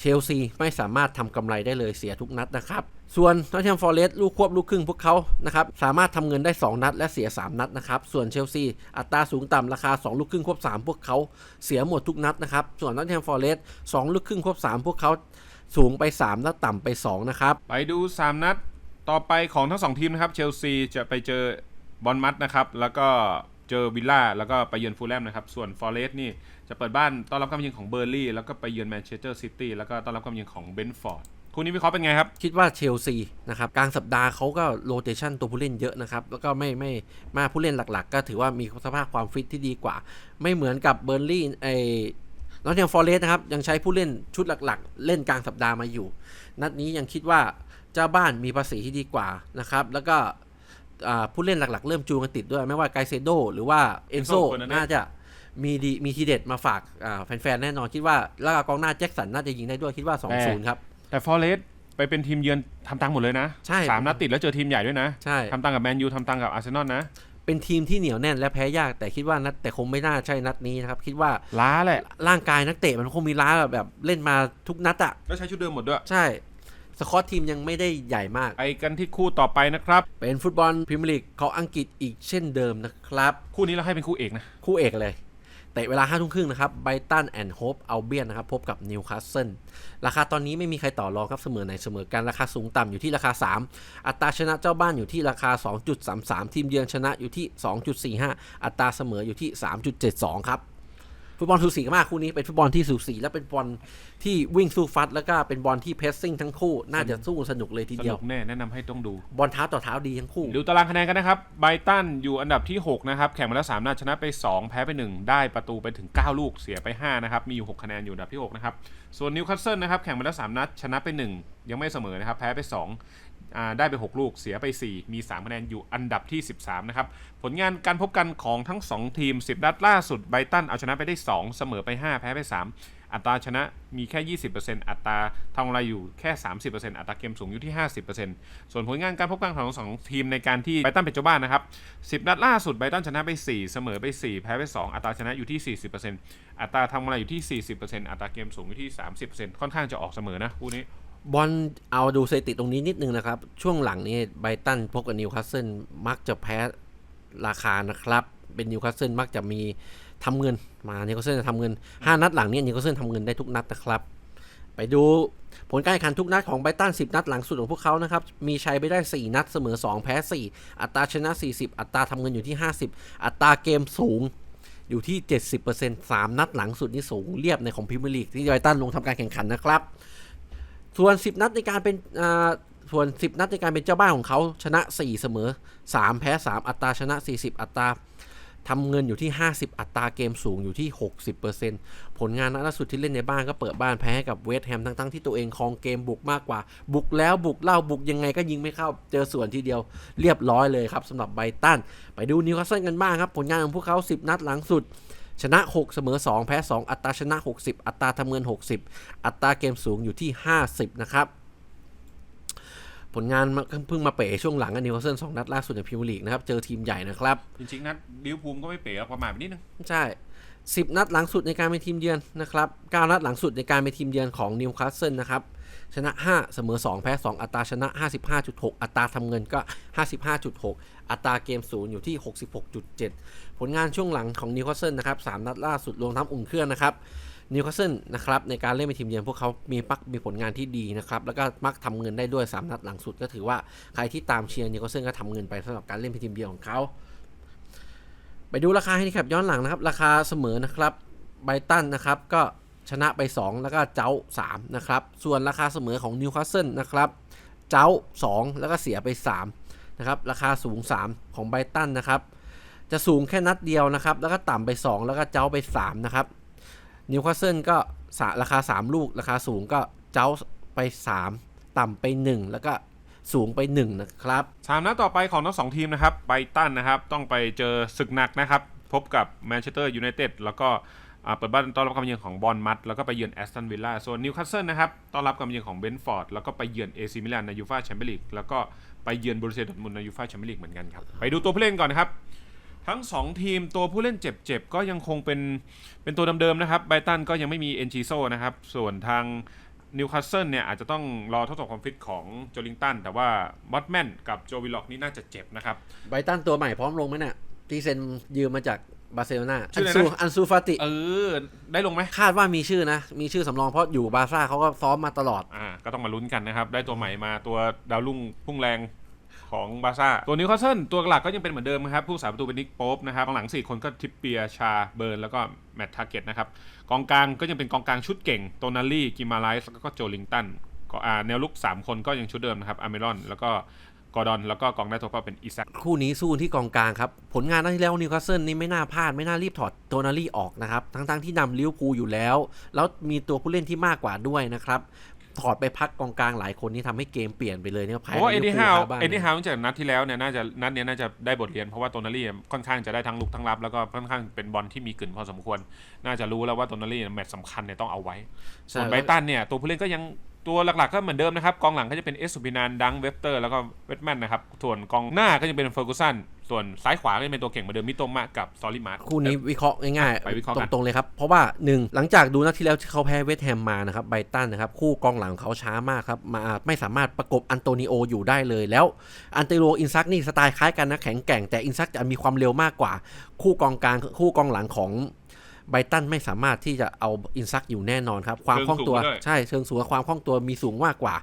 [SPEAKER 1] เชลซีไม่สามารถทำกำไรได้เลยเสียทุกนัดนะครับส่วนนอตแฮมฟอร์เรสต์ลูกควบลูกครึ่งพวกเขานะครับสามารถทำเงินได้ 2 นัดและเสีย 3 นัดนะครับส่วนเชลซีอัตราสูงต่ำราคา 2 ลูกครึ่งควบ 3 พวกเขาเสียหมดทุกนัดนะครับส่วนนอตแฮมฟอร์เรสต์2ลูกครึ่งควบ 3 พวกเขาสูงไป 3 และต่ำไป 2 นะครับ
[SPEAKER 2] ไปดู 3 นัดต่อไปของทั้ง 2 ทีมนะครับเชลซีจะไปเจอบอลมัดนะครับแล้วก็ เจอวิลล่าแล้วก็ไปเยือนฟูลแลมนะครับ ส่วนฟอร์เรสต์นี่จะเปิดบ้านต้อนรับการมาเยือนของเบอร์ลี่แล้วก็ไปเยือนแมนเชสเตอร์ซิตี้แล้วก็ต้อนรับการมาเยือนของเบนฟอร์ดคู่นี้วิเคราะห์เป็นไงครับ
[SPEAKER 1] คิดว่าเชลซีนะครับกลางสัปดาห์เขาก็โรเตชันตัวผู้เล่นเยอะนะครับ แล้วก็ไม่ไม่มาผู้เล่นหลักๆ ก็ถือว่ามีสภาพความฟิตที่ดีกว่า ไม่เหมือนกับเบอร์ลี่ไอ้นอตแฮมฟอร์เรสต์นะครับ ยังใช้ผู้เล่นชุดหลักๆ เล่นกลางสัปดาห์มาอยู่ นัดนี้ยังคิดว่าเจ้าบ้านมีภาษีที่ดีกว่านะครับ แล้วก็ ผู้เล่นหลักๆ เริ่มจูงกันติดด้วย ไม่ว่าไกเซโดหรือว่าเอนโซ
[SPEAKER 2] Enzo Fernandez
[SPEAKER 1] น่าจะมีดีมีทีเด็ดมาฝากอ่าแฟนๆ แน่นอนคิดว่าแล้วก็กองหน้าแจ็คสันน่าจะยิงได้ด้วยคิดว่า 2-0 ครับ
[SPEAKER 2] แต่ฟอร์เรสต์ไปเป็นทีมเยือนทำตังค์หมดเลยนะ
[SPEAKER 1] ใช่
[SPEAKER 2] สามนัดติดแล้วเจอทีมใหญ่ด้วยนะ
[SPEAKER 1] ใช่
[SPEAKER 2] ทำตังค์กับแมนยูทำตังค์กับอาร์เซนอลนะ
[SPEAKER 1] เป็นทีมที่เหนียวแน่นและแพ้ยาก แต่คิดว่านัดแต่คงไม่น่าใช่นัดนี้นะครับ คิดว่า
[SPEAKER 2] ล้าแหละ
[SPEAKER 1] ร่างกายนักเตะมันคงมีล้าแบบเล่นมาทุกนัดอะ
[SPEAKER 2] แล้วใช้ชุดเดิมหมดด้วย
[SPEAKER 1] ใช่ สกอตทีมยังไม่ได้ใหญ่มาก
[SPEAKER 2] ไปกันที่คู่ต่อไปนะครับ
[SPEAKER 1] เป็นฟุตบอลพรีเมียร์ลีกของอังกฤษอีกเช่นเดิมนะครับ
[SPEAKER 2] คู่นี้เราให้เป็นคู่เอกนะ
[SPEAKER 1] คู่เอกเลย เตะเวลา5ทุ่มครึ่งนะครับไบตันแอนด์โฮปเอาเบียนนะครับ พบกับนิวคาสเซิลราคาตอนนี้ไม่มีใครต่อรองครับเสมอไหนเสมอกันราคาสูงต่ำอยู่ที่ราคา 3 อัตราชนะเจ้าบ้านอยู่ที่ราคา 2.33 ทีมเยือนชนะอยู่ที่ 2.45 อัตราเสมออยู่ที่ 3.72 ครับ ฟุตบอลสูสีกันมากคู่นี้เป็นฟุตบอลที่สูสีและเป็นบอลที่วิ่งสู้ฟัด แล้วก็เป็นบอลที่เพสซิ่งทั้งคู่น่าจะสู้สนุกเลยที
[SPEAKER 2] ส
[SPEAKER 1] เดีย
[SPEAKER 2] นุ
[SPEAKER 1] ว
[SPEAKER 2] กแน่แนะนำให้ต้องดู
[SPEAKER 1] บอลเท้าต่อเท้าดีทั้งคู่
[SPEAKER 2] ดูตารางคะแนนกันนะครับไบรตันอยู่อันดับที่ 6 นะครับ แข่งมาแล้ว3นัดชนะไป 2 แพ้ไป 1 ได้ประตูไปถึง 9 ลูกเสียไป 5 นะครับ มีอยู่ 6 คะแนนอยู่อันดับที่ 6 นะครับ ส่วนนิวคาสเซิลนะครับแข่งมาแล้ว3นัดชนะไป 1 ยังไม่เสมอนะครับ แพ้ไป2อ่า ได้ไป 6 ลูกเสียไป 4 มี 3 คะแนนอยู่อันดับที่ 13 นะครับ ผลงานการพบกันของทั้ง 2 ทีม 10 นัดล่าสุดไบตันเอาชนะไปได้ 2 เสมอไป 5 แพ้ไป 3 อัตราชนะมีแค่ 20%อัตราทำอะไรอยู่แค่ 30%อัตราเกมสูงอยู่ที่ 50%ส่วนผลงานการพบกันของทั้งสองทีมในการที่ไบตันเป็นเจ้าบ้านนะครับ 10 นัดล่าสุดไบตันชนะไป 4 เสมอไป 4 แพ้ไป 2 อัตราชนะอยู่ที่ 40%อัตราทำอะไรอยู่ที่ 40%อัตราเกมสูงอยู่ที่ 30%ค่อนข้างจะออกเสมอนะคู่นี้
[SPEAKER 1] บอลเอาดูสถิติตรงนี้นิดนึงนะครับ ช่วงหลังนี้ไบตันพบกับนิวคาสเซิลมักจะแพ้ราคานะครับ เป็นนิวคาสเซิลมักจะมีทำเงินมานิวคาสเซิลจะทำเงิน 5 นัดหลังนี้นิวคาสเซิลทำเงินได้ทุกนัดนะครับ ไปดูผลการแข่งขันทุกนัดของไบตัน 10 นัดหลังสุดของพวกเขานะครับ มีชัยไปได้ 4 นัดเสมอ 2 แพ้ 4 อัตราชนะ 40 อัตราทำเงินอยู่ที่ 50 อัตราเกมสูงอยู่ที่ 70% 3 นัดหลังสุดนี่สูงเรียบในของพรีเมียร์ลีกที่ไบตันลงทำการแข่งขันนะครับ ส่วน 10 นัดในการเป็นส่วน 10 นัดในการเป็นเจ้าบ้านของเขาชนะ 4 เสมอ 3 แพ้ 3 อัตราชนะ 40 อัตราทำเงินอยู่ที่ 50 อัตราเกมสูงอยู่ที่ 60%ผลงานนัดล่าสุดที่เล่นในบ้านก็เปิดบ้านแพ้ให้กับเวสต์แฮมทั้งๆที่ตัวเองครองเกมบุกมากกว่า บุกแล้วบุกเล่าบุกยังไงก็ยิงไม่เข้าเจอส่วนทีเดียวเรียบร้อยเลยครับสำหรับไบตันไปดูนิวคาสเซิลกันบ้างครับ ผลงานของพวกเขา 10 นัดหลังสุด ชนะ 6 เสมอ 2 แพ้ 2 อัตราชนะ 60 อัตราทำเงิน 60 อัตราเกมสูงอยู่ที่ 50 นะครับ ผลงานมาเพิ่งมาเป๋ช่วงหลังกันนิวคาสเซิลสองนัดล่าสุดในพรีเมียร์ลีกนะครับ เจอทีมใหญ่นะครับ
[SPEAKER 2] จริงๆ นัดลิเวอร์พูลก็ไม่เป๋หรอกประมาทไปนิดนึง
[SPEAKER 1] ใช่ 10 นัดหลังสุดในการเป็นทีมเยือนนะครับ 9 นัดหลังสุดในการเป็นทีมเยือนของนิวคาสเซิลนะครับชนะ 5 เสมอ 2 แพ้ 2 อัตราชนะ 55.6 อัตราทำเงินก็ 55.6อัตราเกมศูนย์อยู่ที่ 66.7 ผลงานช่วงหลังของนิวคาสเซิลนะครับ3นัดล่าสุดรวมทั้งอุ่นเครื่องนะครับนิวคาสเซิลนะครับในการเล่นเป็นทีมเยือนพวกเขามีปักมีผลงานที่ดีนะครับแล้วก็มักทำเงินได้ด้วย 3 นัดหลังสุดก็ถือว่าใครที่ตามเชียร์นิวคาสเซิลก็ทำเงินไปสำหรับการเล่นเป็นทีมเยือนของเขา ไปดูราคาให้ครับย้อนหลังนะครับ ราคาเสมอนะครับไบตันนะครับก็ชนะไป 2 แล้วก็เจ้า3นะครับส่วนราคาเสมอของนิวคาสเซิลนะครับเจ้า 2 แล้วก็เสียไป 3 นะครับราคาสูง 3 ของไบตันนะครับ จะสูงแค่นัดเดียวนะครับ แล้วก็ต่ำไป 2 แล้วก็เจ้าไป 3 นะครับนิวคาสเซิลก็สะราคา 3 ลูก ราคาสูงก็เจ้าไป 3 ต่ำไป 1 แล้วก็สูงไป 1 นะครับ
[SPEAKER 2] สามนัดต่อไปของทั้งสองทีมนะครับไบตันนะครับ ต้องไปเจอศึกหนักนะครับ พบกับแมนเชสเตอร์ยูไนเต็ดแล้วก็เปิดบ้านต้อนรับการเยือนของบอลมัดแล้วก็ไปเยือนแอสตันวิลล่าส่วนนิวคาสเซิลนะครับต้อนรับการเยือนของเบนฟอร์ดแล้วก็ไปเยือนเอซิมิลานในยูฟ่าแชมเปี้ยนลีกแล้วก็ ไปเยือนบรูเซียดอร์ทมุนในยูฟ่าแชมเปี้ยนลีกเหมือนกันครับ ไปดูตัวผู้เล่นก่อนนะครับ ทั้ง 2 ทีมตัวผู้เล่นเจ็บๆ ก็ยังคงเป็นเป็นตัวเดิมๆนะครับไบตันก็ยังไม่มีเอนชิโซนะครับ ส่วนทางนิวคาสเซิลเนี่ยอาจจะต้องรอทดสอบความฟิตของโจลิงตัน แต่ว่าบอตแมนกับโจวิลล็อกนี่น่าจะเจ็บนะครับ
[SPEAKER 1] ไบตันตัวใหม่พร้อมลงไหมเนี่ยที่เซ็นยืมมาจาก บาร์เซโลนา
[SPEAKER 2] ชื่
[SPEAKER 1] อั
[SPEAKER 2] อนอะไรนะ
[SPEAKER 1] ซูอันซูฟาติ
[SPEAKER 2] เออ ได้ลงไหม
[SPEAKER 1] คาดว่ามีชื่อนะ มีชื่อสำรองเพราะอยู่บาร์ซ่าเขาก็ซ้อมมาตลอด
[SPEAKER 2] อ่า ก็ต้องมาลุ้นกันนะครับ ได้ตัวใหม่มาตัวดาวรุ่งพุ่งแรงของบาร์ซ่า ตัวนิวคาสเซิลตัวหลักก็ยังเป็นเหมือนเดิมนะครับ ผู้สาประตูเป็นนิกโป๊ปนะครับกองหลัง 4 คนก็ทิปเปียร์ชาเบิร์น แล้วก็แมตต์ทาร์เก็ตนะครับ กองกลางก็ยังเป็นกองกลางชุดเก่ง โตนาลี่ กิมาไลส์แล้วก็โจลิงตัน ก็อ่าแนวลุก 3 คนก็ยังชุดเดิมนะครับอาร์เมรอน แล้วก็ กอร์ดอนแล้วก็กองหน้าตัวเป้าเป็นอิซัก
[SPEAKER 1] คู่นี้สู้ที่กองกลางครับ ผลงานนัดที่แล้วนิวคาสเซิลนี่ไม่น่าพลาดไม่น่ารีบถอดโตนารี่ออกนะครับ ทั้งๆที่นำลิเวอร์พูลอยู่แล้ว แล้วมีตัวผู้เล่นที่มากกว่าด้วยนะครับถอดไปพักกองกลางหลายคนนี่ทำให้เกมเปลี่ยนไปเลยเนี่ย
[SPEAKER 2] เพราะว่าเอ็ดดี้ฮาว
[SPEAKER 1] ลิวร์พูลคบ้น
[SPEAKER 2] เอ็ดดี้ฮาวจากนัดที่แล้วเนี่ยน่าจะนัดเนี้ยน่าจะได้บทเรียนเพราะว่าโตนารี่ค่อนข้างจะได้ทั้งลุกทั้งรับ แล้วก็ค่อนข้างเป็นบอลที่มีกลิ่นพอสมควร น่าจะรู้แล้วว่าโตนารี่แมตช์สำคัญเนี่ยต้องเอาไว้ส่
[SPEAKER 1] ใช่
[SPEAKER 2] วนไบรตันเนี่ยตัวผู้เล่นก็ยัง ตัวหลักๆก็เหมือนเดิมนะครับ กองหลังก็จะเป็นเอสสุพินานดังเวฟเตอร์แล้วก็เวทแมนนะครับ ส่วนกองหน้าก็จะเป็นเฟอร์กูสันส่วนซ้ายขวาก็จะเป็นตัวเก่งเหมือนเดิมมิโตมะกับซอลิมาร์
[SPEAKER 1] คู่นี้วิเคราะห์ง่าย
[SPEAKER 2] ไปวิเคราะห์กัน
[SPEAKER 1] ตรงๆเลยครับ เพราะว่าหนึ่งหลังจากดูนัดที่แล้วที่เขาแพ้เวสต์แฮมมานะครับไบรตันนะครับ คู่กองหลังเขาช้ามากครับ มาไม่สามารถประกบอันโตนิโออยู่ได้เลยแล้วอันเตโรอินซักนี่สไตล์คล้ายกันนะแข็งแกร่งแต่อินซักจะมีความเร็วมากกว่า คู่กองกลางคู่กองหลังของ ไบรตันไม่สามารถที่จะเอาอินซักอยู่แน่นอนครับ ความคล่องตัวใช่เชิงสูงกับความคล่องตัวมีสูงมากกว่า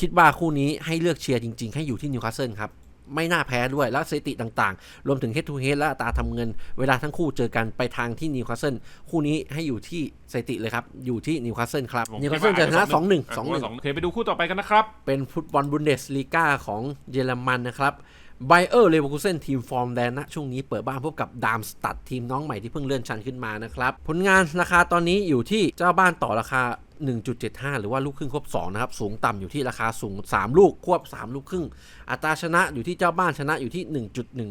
[SPEAKER 1] คิดว่าคู่นี้ให้เลือกเชียร์จริง ๆ ให้อยู่ที่นิวคาสเซิลครับไม่น่าแพ้ด้วย แล้วสถิติต่างๆ รวมถึงเฮดทูเฮดและอัตราทำเงิน เวลาทั้งคู่เจอกันไปทางที่นิวคาสเซิลคู่นี้ให้อยู่ที่สถิติเลยครับ อยู่ที่นิวคาสเซิลครับ
[SPEAKER 2] ผม
[SPEAKER 1] นิว
[SPEAKER 2] คิ
[SPEAKER 1] คา
[SPEAKER 2] ด
[SPEAKER 1] สเซิล
[SPEAKER 2] ว่า
[SPEAKER 1] จะชนะ
[SPEAKER 2] อาจจะ
[SPEAKER 1] 2-1
[SPEAKER 2] อะ
[SPEAKER 1] 2-1
[SPEAKER 2] โอเคไปดูคู่ต่อไปกันนะครับ
[SPEAKER 1] เป็นฟุตบอลบุนเดสลีกาของเยอรมันนะครับ ไบเออร์เลเวอร์คูเซนทีมฟอร์มแดนนะช่วงนี้เปิดบ้านพบกับดามสตัดทีมน้องใหม่ที่เพิ่งเลื่อนชั้นขึ้นมานะครับ ผลงานราคาตอนนี้อยู่ที่เจ้าบ้านต่อราคา 1.75 หรือว่าลูกครึ่งควบ 2 นะครับ สูงต่ำอยู่ที่ราคาสูง 3 ลูกควบ 3 ลูกครึ่ง อัตราชนะอยู่ที่เจ้าบ้านชนะอยู่ที่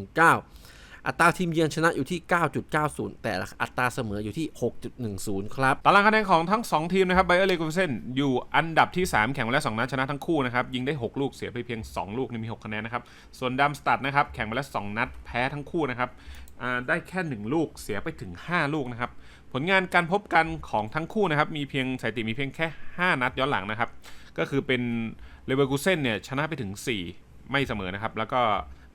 [SPEAKER 1] 1.19 อัตราทีมเยือนชนะอยู่ที่ 9.90 แต่อัตราเสมออยู่ที่ 6.10 ครับ
[SPEAKER 2] ตารางคะแนนของทั้ง 2 ทีมนะครับไบเออร์เลกูเซนอยู่อันดับที่ 3 แข่งมาแล้ว 2 นัดชนะทั้งคู่นะครับ ยิงได้ 6 ลูกเสียไปเพียง 2 ลูกนี่มี 6 คะแนนนะครับ ส่วนดัมสตัดนะครับแข่งมาแล้ว 2 นัดแพ้ทั้งคู่นะครับได้แค่ 1 ลูกเสียไปถึง 5 ลูกนะครับผลงานการพบกันของทั้งคู่นะครับมีเพียงสถิติมีเพียงแค่ 5 นัดย้อนหลังนะครับก็คือเป็นเลเวอร์กูเซนเนี่ยชนะไปถึง 4 ไม่เสมอนะครับ แล้วก็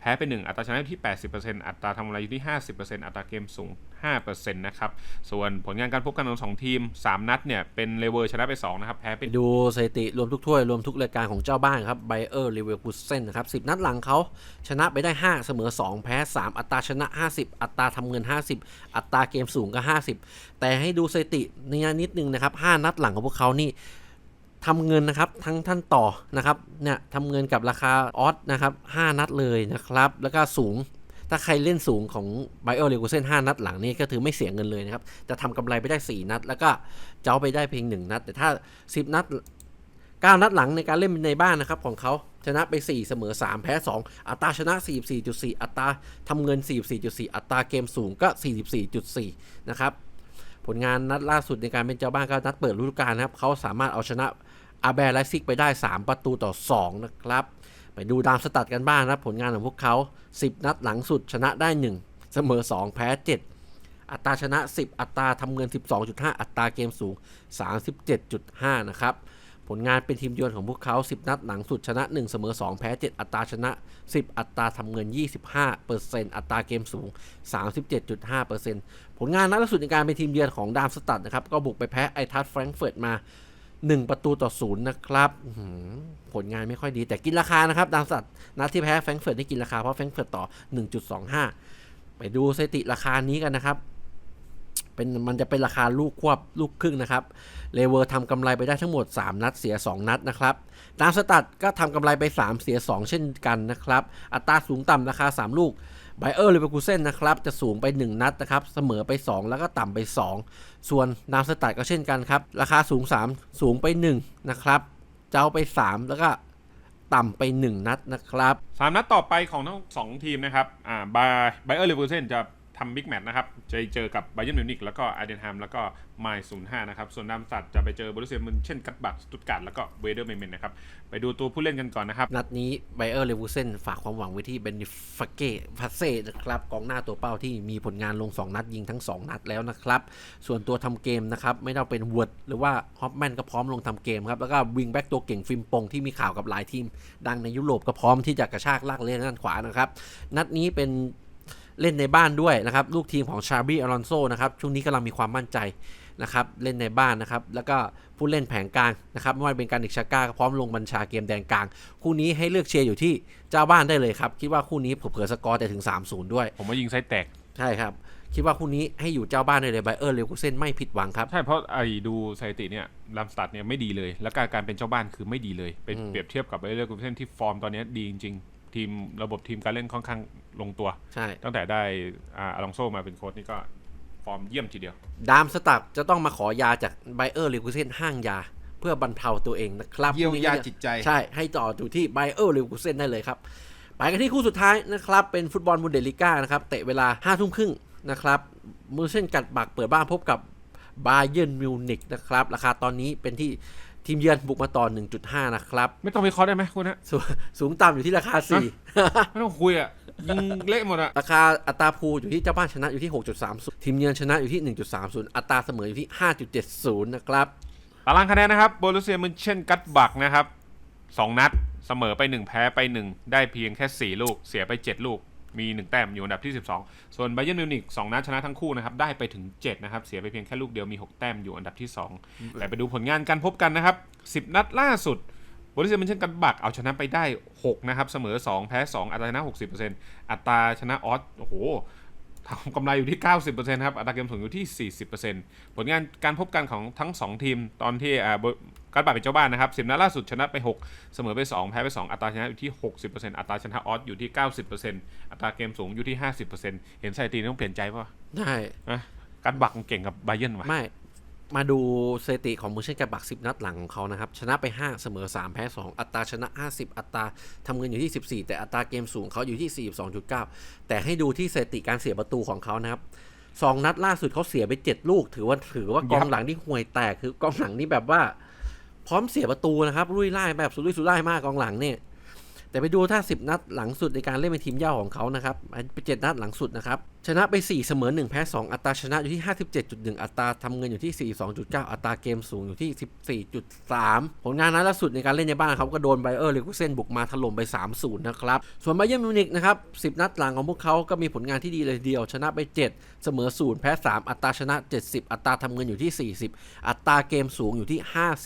[SPEAKER 2] แพ้ไป1อัตราชนะอยู่ที่ 80%อัตราทำกำไรอยู่ที่ 50%อัตราเกมสูง 5%นะครับ ส่วนผลงานการพบกันของสองทีม 3 นัดเนี่ย เป็นเลเวอร์ชนะไป 2 นะครับ แพ้ไป
[SPEAKER 1] ดูสถิติรวมทุกถ้วย รวมทุกรายการของเจ้าบ้านครับไบเออร์เลเวอร์คูเซนนะครับ 10 นัดหลังเขาชนะไปได้ 5 เสมอ 2 แพ้ 3 อัตราชนะ 50 อัตราทำเงิน 50 อัตราเกมสูงก็ 50 แต่ให้ดูสถิตินี่นิดนึงนะครับ 5 นัดหลังของพวกเขานี่ ทำเงินนะครับทั้งท่านต่อนะครับเนี่ยทำเงินกับราคาออสนะครับ5นัดเลยนะครับ แล้วก็สูงถ้าใครเล่นสูงของไบเออร์เลกูเซน5นัดหลังนี่ก็ถือไม่เสียเงินเลยนะครับ จะทำกำไรไปได้ 4 นัด แล้วก็เจ้าไปได้เพียง 1 นัด แต่ถ้า 10 นัด 9 นัดหลังในการเล่นในบ้านนะครับของเขาชนะไป 4 เสมอ 3 แพ้ 2 อัตราชนะ 44.4 อัตราทำเงิน 44.4 อัตราเกมสูงก็ 44.4 นะครับ ผลงานนัดล่าสุดในการเป็นเจ้าบ้านก็นัดเปิดฤดูกาลนะครับเขาสามารถเอาชนะ อาแบร์ไลซิกไปได้ 3 ประตูต่อ 2 นะครับ ไปดูดามสตัดกันบ้างนะครับผลงานของพวกเขา 10 นัดหลังสุดชนะได้ 1 เสมอ 2 แพ้ 7 อัตราชนะ 10 อัตราทำเงิน 12.5 อัตราเกมสูง 37.5 นะครับ ผลงานเป็นทีมเยือนของพวกเขา 10 นัดหลังสุดชนะ 1 เสมอ 2 แพ้ 7 อัตราชนะ 10 อัตราทำเงิน 25%อัตราเกมสูง 37.5%ผลงานนัดล่าสุดในการเป็นทีมเยือนของดามสตัดนะครับก็บุกไปแพ้ไอทัสแฟรงก์เฟิร์ตมา 1 ประตูต่อศูนย์นะครับผลงานไม่ค่อยดีแต่กินราคานะครับดามสตัดนัดที่แพ้แฟรงเฟิร์ตได้กินราคา เพราะแฟรงเฟิร์ตต่อ 1.25 ไปดูสถิติราคานี้กันนะครับเป็นมันจะเป็นราคาลูกควบลูกครึ่งนะครับ เลเวอร์ทำกำไรไปได้ทั้งหมด 3 นัดเสีย 2 นัดนะครับดามสตัดก็ทำกำไรไป 3 เสีย 2 เช่นกันนะครับ อัตราสูงต่ำราคา 3 ลูก ไบเออร์ลิเวอร์คูเซนนะครับจะสูงไป 1 นัดนะครับเสมอไป 2 แล้วก็ต่ำไป 2 ส่วนนามสตัดก็เช่นกันครับ ราคาสูง 3 สูงไป 1 นะครับเจ้าไป 3 แล้วก็ต่ำไป 1 นัดนะครับ
[SPEAKER 2] สามนัดต่อไปของทั้งสองทีมนะครับอ่าบาไบเออร์ลิเวอร์เซนจะ ทำบิ๊กแมตช์นะครับ จะเจอกับไบเยนมิวนิกแล้วก็อาร์เดนแฮมแล้วก็ไมล์ศูนย์ห้านะครับ ส่วนดามสัตจะไปเจอบรูเซียมุนเช่นกัตบักสตุตการ์ดแล้วก็เวเดอร์เมเมนนะครับ ไปดูตัวผู้เล่นกันก่อนนะครับ
[SPEAKER 1] นัดนี้ไบเออร์เลวูเซนฝากความหวังไว้ที่เบนฟเก้พัสเซ่นะครับกองหน้าตัวเป้าที่มีผลงานลง 2 นัดยิงทั้ง 2 นัดแล้วนะครับ ส่วนตัวทำเกมนะครับไม่ต้องเป็นวิร์ดหรือว่าฮอปแมนก็พร้อมลงทำเกมครับแล้วก็วิงแบ็กตัวเก่งฟิมปงที่มีข่าวกับหลายทีม ดังในยุโรปก็พร้อมที่จะกระชากลากเล่นด้านขวานะครับนัดนี้เป็น เล่นในบ้านด้วยนะครับ ลูกทีมของชาบีอลอนโซนะครับ ช่วงนี้กำลังมีความมั่นใจนะครับ เล่นในบ้านนะครับ แล้วก็ผู้เล่นแผงกลางนะครับ ไม่ว่าเป็นการดิกชาก้าก็พร้อมลงบัญชาเกมแดนกลาง คู่นี้ให้เลือกเชียร์อยู่ที่เจ้าบ้านได้เลยครับ คิดว่าคู่นี้เผื่อๆสกอร์แต่ถึง 3-0 ด้วย
[SPEAKER 2] ผมว่ายิงไซส์แตก
[SPEAKER 1] ใช่ครับ คิดว่าคู่นี้ให้อยู่เจ้าบ้านได้เลยไบเออร์เลวกูเซนไม่ผิดหวังครับ
[SPEAKER 2] ใช่เพราะไอ้ดูสถิติเนี่ยลัมสตัดเนี่ยไม่ดีเลย แล้วการการเป็นเจ้าบ้านคือไม่ดีเลย เป็น
[SPEAKER 1] อืม
[SPEAKER 2] เปรียบเทียบกับไบเออร์เลเวอร์เซนที่ฟอร์มตอนนี้ดีจริงๆ ทีมระบบทีมการเล่นค่อนข้างลงตัว
[SPEAKER 1] ใช่
[SPEAKER 2] ตั้งแต่ได้อาอลองโซมาเป็นโค้ชนี่ก็ฟอร์มเยี่ยมทีเดียว
[SPEAKER 1] ดามสตักจะต้องมาขอยาจากไบเออร์เลวกูเซนห้างยา เพื่อบรรเทาตัวเองนะครับ
[SPEAKER 4] เยียวยาจิตใจ
[SPEAKER 1] ใช่ ให้ต่ออยู่ที่ไบเออร์เลวกูเซนได้เลยครับไปกันที่คู่สุดท้ายนะครับ เป็นฟุตบอลบุนเดสลิก้านะครับ เตะเวลา5้าทุ่มครึ่งนะครับมือเส้นกัดบักเปิดบ้านพบกับบาเยิร์นมิวนิกนะครับ ราคาตอนนี้เป็นที่ ทีมเยือนบุกมาต่อ 1.5 นะครับ
[SPEAKER 2] ไม่ต้องวิเคราะห์ได้ไหมคุณฮะ
[SPEAKER 1] สูสูงต่ำอยู่ที่ราคา
[SPEAKER 2] ไม่ต้องคุยอะยิงเละหมดอะ
[SPEAKER 1] 4ราคาอัตราพูลอยู่ที่เจ้าบ้านชนะอยู่ที่ 6.30 ทีมเยือนชนะอยู่ที่ 1.30 อัตราเสมออยู่ที่ 5.70 นะครับ
[SPEAKER 2] ตารางคะแนนนะครับโบลูเซียมุนเช่นกัตบักนะครับสองนัดเสมอไป 1 แพ้ไป 1 ได้เพียงแค่ 4 ลูกเสียไป 7 ลูก มี 1 แต้มอยู่อันดับที่ 12 ส่วนไบเย r n มิวนิก2นัดชนะทั้งคู่นะครับได้ไปถึง7นะครับเสียไปเพียงแค่ลูกเดียวมี 6 แต้มอยู่อันดับที่ 2 แต่ไปดูผลงานการพบกันนะครับ10 นัดล่าสุดโบลูเซียมุนเช่นกัตบักเอาชนะไปได้ 6 นะครับ เสมอ 2 แพ้ 2 อัตราชนะ 60%อัตราชนะออสโอ้โห ทำกำไรอยู่ที่ 90%ครับ อัตราเกมสูงอยู่ที่ 40%ผลงานการพบกันของทั้ง 2 ทีม ตอนที่อ่าบการบาดเป็นเจ้าบ้านนะครับ10นัดล่าสุดชนะไป 6 เสมอไป 2 แพ้ไป 2 อัตราชนะอยู่ที่ 60%อัตราชนะออสอยู่ที่ 90%อัตราเกมสูงอยู่ที่ 50%เห็นสถิติต้องเปลี่ยนใจป่ะ
[SPEAKER 1] ได้
[SPEAKER 2] นะการบักมันเก่งกับไบเยร์นว่ะ
[SPEAKER 1] ไม่ มาดูสถิติของมูเช่นกับบัก10 นัดหลังของเขานะครับ ชนะไป 5 เสมอ 3 แพ้ 2 อัตราชนะ 50 อัตราทำเงินอยู่ที่ 14 แต่อัตราเกมสูงเขาอยู่ที่ 42.9 แต่ให้ดูที่สถิติการเสียประตูของเขานะครับสองนัดล่าสุดเขาเสียไป 7 ลูก ถือว่าถือว่ากองหลังที่ห่วยแตกคือกองหลังนี่แบบว่า พร้อมเสียประตูนะครับรุ่ยไล่แบบสุดรุ่ยสุร่ายมากกองหลังเนี่ยแต่ไปดูถ้า 10 นัดหลังสุดในการเล่นเป็นทีมเย่าของเขานะครับเป็นเจ็ดนัดหลังสุดนะครับชนะไป 4 เสมอ 1 แพ้ 2 อัตราชนะอยู่ที่ 57.1 อัตราทำเงินอยู่ที่ 42.9 อัตราเกมสูงอยู่ที่ 14.3 ผลงานนัดล่าสุดในการเล่นในบ้านเขาก็โดนไบเออร์เลกุเซนบุกมาถล่มไป 3-0 นะครับ ส่วนไบเย r n มิวนิกนะครับ 10 นัดหลังของพวกเขาก็มีผลงานที่ดีเลยทีเดียว ชนะไป 7 เสมอ 0 แพ้ 3 อัตราชนะ 70 อัตราทำเงินอยู่ที่ 40 อัตราเกมสูงอยู่ที่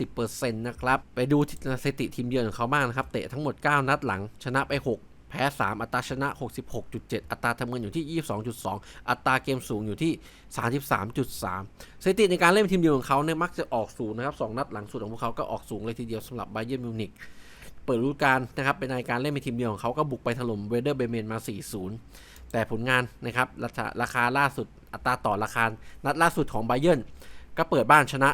[SPEAKER 1] 50%นะครับ ไปดูสถิติทีมเยือนของเขาบ้างนะครับ เตะทั้งหมด 9 นัดหลัง ชนะไป 6 แพ้ 3 อัตราชนะ 66.7 อัตราทำเงินอยู่ที่ 22.2 อัตราเกมสูงอยู่ที่ 33.3 สถิติในการเล่นทีมเยือนของเขาเนี่ยมักจะออกสูงนะครับ 2 นัดหลังสุดของพวกเขาก็ออกสูงเลยทีเดียวสำหรับไบเย r n มิวนิกเปิดฤดูกาลนะครับเป็นในการเล่นเป็นทีมเดียวของเขาก็บุกไปถล่มเวเดอร์เบเมนมา 4-0 แต่ผลงานนะครับราคาล่าสุดอัตราต่อราคานัดล่าสุดของไบเย r n ก็เปิดบ้านชนะ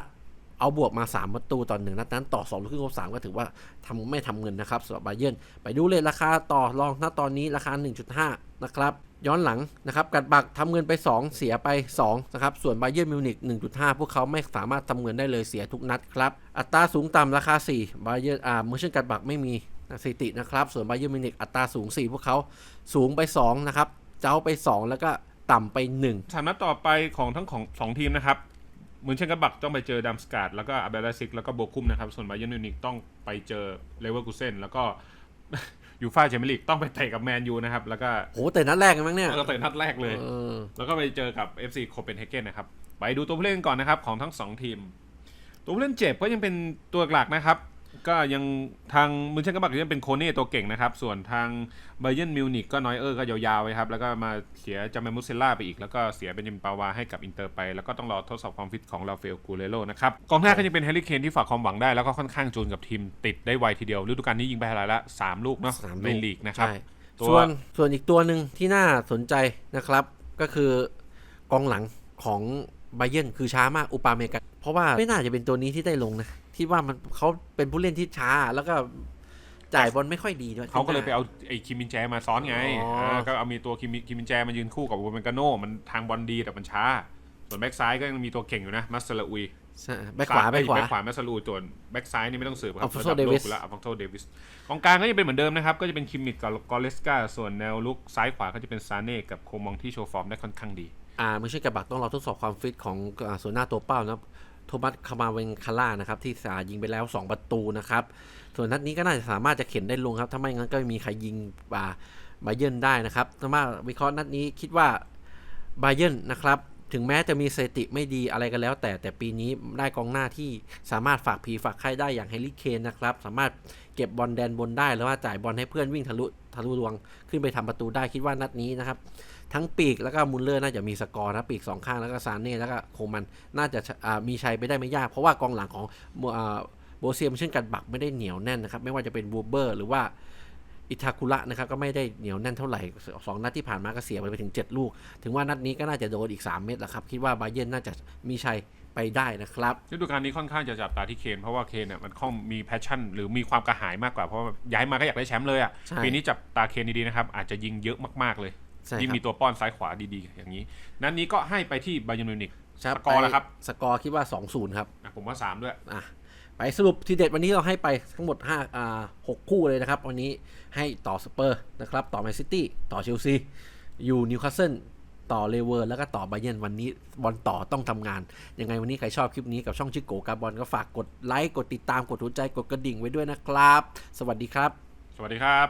[SPEAKER 1] เอาบวกมา 3 ประตูต่อหนึ่งนัดนั้นต่อ2ลูกครึ่งลบ3ก็ถือว่าทำไม่ทำเงินนะครับสำหรับไบเย r n ไปดูเลยราคาต่อรองณตอนนี้ราคา 1.5 นะครับ ย้อนหลังนะครับกัดบักทำเงินไป 2 เสียไป2นะครับส่วนไบเย r n มิวนิก1.5 พวกเขาไม่สามารถทำเงินได้เลยเสียทุกนัดครับอัตราสูงต่ำราคา4ไบเย r n อ่าเมอร์เชนกัดบักไม่มีสถิตินะครับส่วนไบเย r n มิวนิกอัตราสูง 4 พวกเขาสูงไป2นะครับเจ้าไป 2 แล้วก็ต่ำไป1
[SPEAKER 2] สามนัดต่อไปของทั้งของสองทีมนะครับ เหมือนเช่นกับบักต้องไปเจอดัมสกาดแล้วก็อาเบลาซิกแล้วก็โบคุมนะครับส่วนไบเย r n มิวนิกต้องไปเจอเลเวอร์กูเซนแล้วก็ยูฟ่าแชมเปี้ยนลีกต้องไปเตะกับแมนยูนะครับ แล้วก็
[SPEAKER 1] โหแต่นัดแรกกันมั้งเนี่ย
[SPEAKER 2] แล้วก็เตะนัดแรกเลย
[SPEAKER 1] เออ
[SPEAKER 2] แล้วก็ไปเจอกับ FC โคเปนเฮเกนนะครับ ไปดูตัวผู้เล่นก่อนนะครับ ของทั้ง 2 ทีม ตัวผู้เล่นเจ็บก็ยังเป็นตัวหลักนะครับ ก็ยังทางมือเช่นกับบักยังเป็นโคเน่ตัวเก่งนะครับ ส่วนทางไบเย r n มิวนิกก็น้อยเออร์ก็ยาวๆไปครับ แล้วก็มาเสียจามามุสเซล่าไปอีก แล้วก็เสียเบนจิมปาวาให้กับอินเตอร์ไป แล้วก็ต้องรอทดสอบความฟิตของลาเฟลกูเลโรนะครับ กองหน้าก็ยังเป็นแฮร์รี่เคนที่ฝากความหวังได้ แล้วก็ค่อนข้างจูนกับทีมติดได้ไวทีเดียวฤดูกาลนี้ยิงไปเท่าไรละสามลูกเนาะ
[SPEAKER 1] สามลูก
[SPEAKER 2] ในลีกนะครับ
[SPEAKER 1] ส่วนส่วนอีกตัวหนึ่งที่น่าสนใจนะครับ ก็คือกองหลังของไบเย r n คือช้ามากอุปาเมกันเพราะว่าไม่น่าจะเป็นตัวนี้ที่ได้ลงนะ ที่ว่ามันเขาเป็นผู้เล่นที่ช้า แล้วก็จ่ายบอลไม่ค่อยดีด้วย
[SPEAKER 2] เขาก็เลยไปเอาไอ้คิมมินแจมาซ้อนไง
[SPEAKER 1] อ๋ออ่า
[SPEAKER 2] ก็เอามีตัวคิมมิคิมมินแจมายืนคู่กับโบเมนกาโนมันทางบอลดีแต่มันช้า ส่วนแบ็กซ้ายก็ยังมีตัวเก่งอยู่นะมัสลาอุย
[SPEAKER 1] ใช่แบ็คขวาแบ็คขวา
[SPEAKER 2] แบ็คขวามัสลาอุยส่วนแบ็กซ้ายนี่ไม่ต้องสืบครับ
[SPEAKER 1] Alphonso
[SPEAKER 2] ระดับโลก
[SPEAKER 1] Davies
[SPEAKER 2] อยู่แล้วอัลฟองโซเดวิสกองกลางก็ยังเป็นเหมือนเดิมนะครับ ก็จะเป็นคิมมิกกับกอเลสกาส่วนแนวลุกซ้ายขวาก็จะเป็นซาเน่กับโคมองที่โชว์ฟอร์มได้ค่อนข้างดี
[SPEAKER 1] อ่าไม่ใช่กระบักต้องรอทดสอบความฟิตของอ่าส่วนหน้าตัวเป้านะครับ โทมัสคามาเวนคาร่านะครับที่สายิงไปแล้ว 2 ประตูนะครับ ส่วนนัดนี้ก็น่าจะสามารถจะเข็นได้ลงครับถ้าไม่งั้นก็ไม่มีใครยิงอ่าไบเย r n ได้นะครับถ้ามาวิเคราะห์นัดนี้คิดว่าไบเย r n นะครับถึงแม้จะมีสถิติไม่ดีอะไรกันแล้ว แต่แต่ปีนี้ได้กองหน้าที่สามารถฝากผีฝากไข้ได้อย่างเฮลิเคนนะครับ สามารถเก็บบอลแดนบนได้หรือว่าจ่ายบอลให้เพื่อนวิ่งทะลุทะลุดวง ขึ้นไปทำประตูได้คิดว่านัดนี้นะครับ ทั้งปีกแล้วก็มุลเลอร์น่าจะมีสกอร์นะปีกสองข้างแล้วก็ซานเน่แล้วก็โคมันน่าจะอ่ามีชัยไปได้ไม่ยาก เพราะว่ากองหลังของอ่าโบเซียมเช่นกันบักไม่ได้เหนียวแน่นนะครับ ไม่ว่าจะเป็นบูเบอร์หรือว่าอิทาคุระนะครับก็ไม่ได้เหนียวแน่นเท่าไหร่สองนัดที่ผ่านมาก็เสียไปถึง 7 ลูก ถึงว่านัดนี้ก็น่าจะโดนอีก 3 เม็ดแหละครับ คิดว่าบาเย r n น่าจะมีชัยไปได้นะครับ
[SPEAKER 2] ฤดูกาลนี้ค่อนข้างจะจับตาที่เคนเพราะว่าเคนเนี่ยมันค่อนมีแพชชั่น หรือมีความกระหายมากกว่าเพราะว่าย้ายมาก็อยากได้แชมป์เลยอะ
[SPEAKER 1] ใช่
[SPEAKER 2] ปีนี้จับตาเคนดีๆนะครับอาจจะยิงเยอะมากๆเลย
[SPEAKER 1] ใช่
[SPEAKER 2] ยิ่ง
[SPEAKER 1] ครั
[SPEAKER 2] มี
[SPEAKER 1] บ
[SPEAKER 2] ตัวป้อนซ้ายขวาดีๆ อย่างนี้ นั้นนี้ก็ให้ไปที่บาเย r n มิวนิก
[SPEAKER 1] ครับ
[SPEAKER 2] สกอร์แล้วครับ
[SPEAKER 1] สกอร์คิดว่า 2-0 ครับ
[SPEAKER 2] อะผมว่า 3 ด้วย
[SPEAKER 1] อะไปสรุปทีเด็ดวันนี้เราให้ไปทั้งหมด5อ่า6คู่เลยนะครับ วันนี้ให้ต่อสเปอร์นะครับ ต่อแมนซิตี้ต่อเชลซีอยู่นิวคาสเซิลต่อเลเวอร์แล้วก็ต่อไบเยร์นวันนี้บอลต่อต้องทำงาน ยังไงวันนี้ใครชอบคลิปนี้กับช่องชิโกกาบอลก็ฝากกดไลค์ กดติดตามกดหัวใจกดกระดิ่งไว้ด้วยนะครับ สวัสดีครับ
[SPEAKER 2] สวัสดีครับ